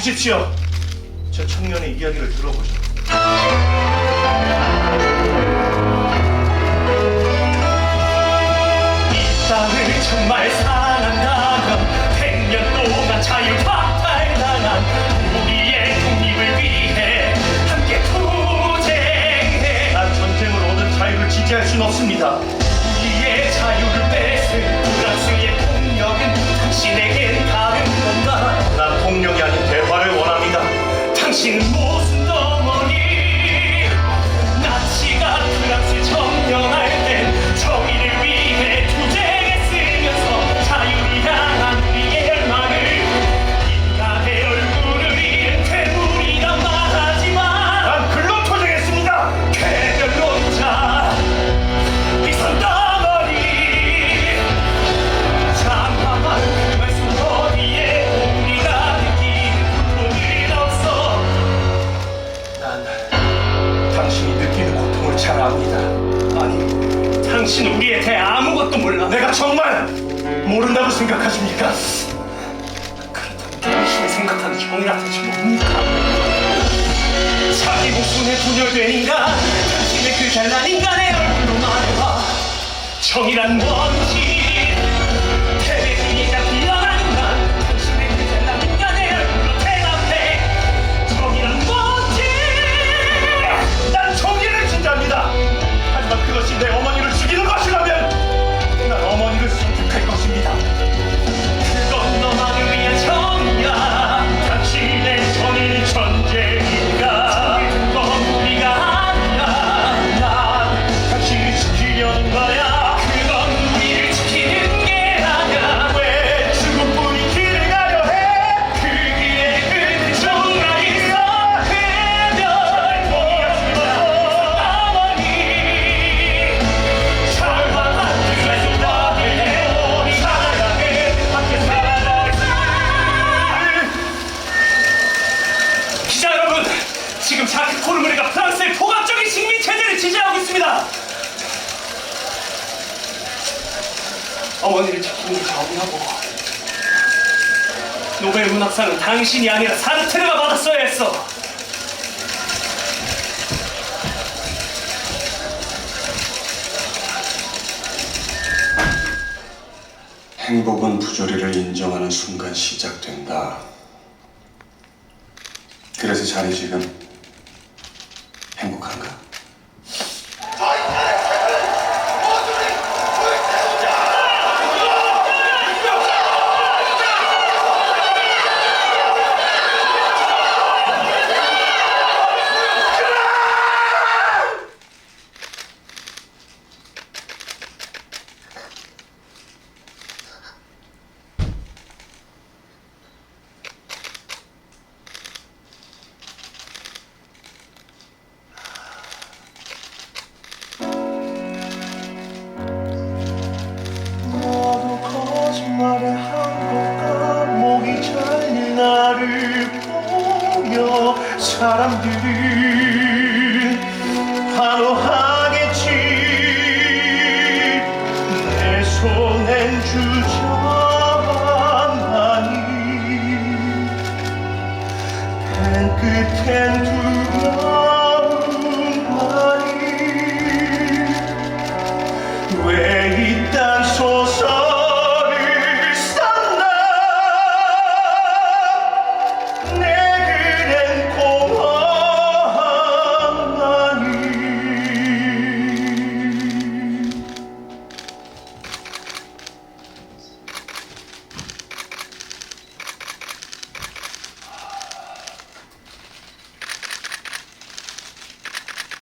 보십시오. 저 청년의 이야기를 들어보죠. 이 땅을 정말 사랑한다면 백년 동안 자유 박탈당한 우리의 독립을 위해 함께 투쟁해 난 전쟁을 얻은 자유를 지지할 순 없습니다 당신은 우리에 대해 아무것도 몰라. 내가 정말 모른다고 생각하십니까? 그렇다면 당신이 생각하는 형이란 뜻이 뭡니까? 자기 목숨에 분열된 인간, 당신의 그 잘난 인간의 얼굴로 말해봐. 정의란 뭔지, 어머니를 게 정의하고 노벨 문학상은 당신이 아니라 사르트르가 받았어야 했어. 행복은 부조리를 인정하는 순간 시작된다. 그래서 자네 지금 사람들이 환호하겠지 내 손엔 주저하니 맨 끝엔 두